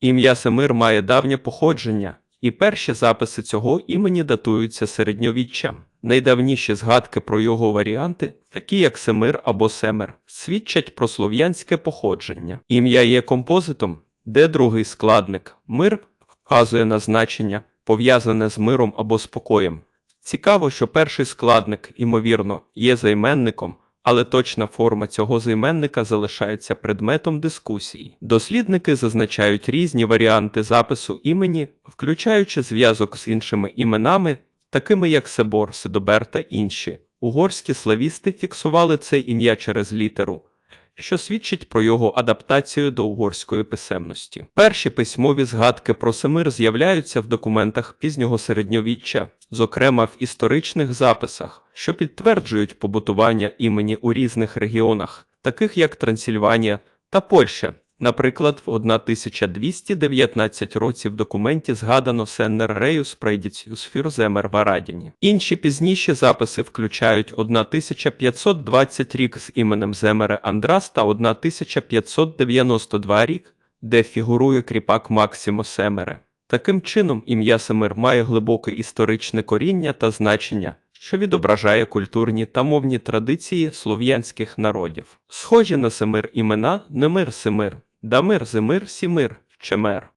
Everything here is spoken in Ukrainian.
Ім'я Семир має давнє походження, і перші записи цього імені датуються середньовіччям. Найдавніші згадки про його варіанти, такі як Семир або Семер, свідчать про слов'янське походження. Ім'я є композитом, де другий складник мир вказує на значення, пов'язане з миром або спокоєм. Цікаво, що перший складник, ймовірно, є займенником, але точна форма цього займенника залишається предметом дискусії. Дослідники зазначають різні варіанти запису імені, включаючи зв'язок з іншими іменами, такими як Себор, Седобер та інші. Угорські славісти фіксували це ім'я через літеру, що свідчить про його адаптацію до угорської писемності. Перші письмові згадки про Семир з'являються в документах пізнього середньовіччя, зокрема в історичних записах, що підтверджують побутування імені у різних регіонах, таких як Трансильванія та Польща. Наприклад, в 1219 році в документі згадано Сеннер Реюс Прейдіціус в Арадіні. Інші пізніші записи включають 1520 рік з іменем Земере Андрас та 1592 рік, де фігурує кріпак Максимо Семере. Таким чином, ім'я Семир має глибоке історичне коріння та значення, що відображає культурні та мовні традиції слов'янських народів. Схожі на Семир імена Немир Семир, Дамир зимир, Сімир, Чемер.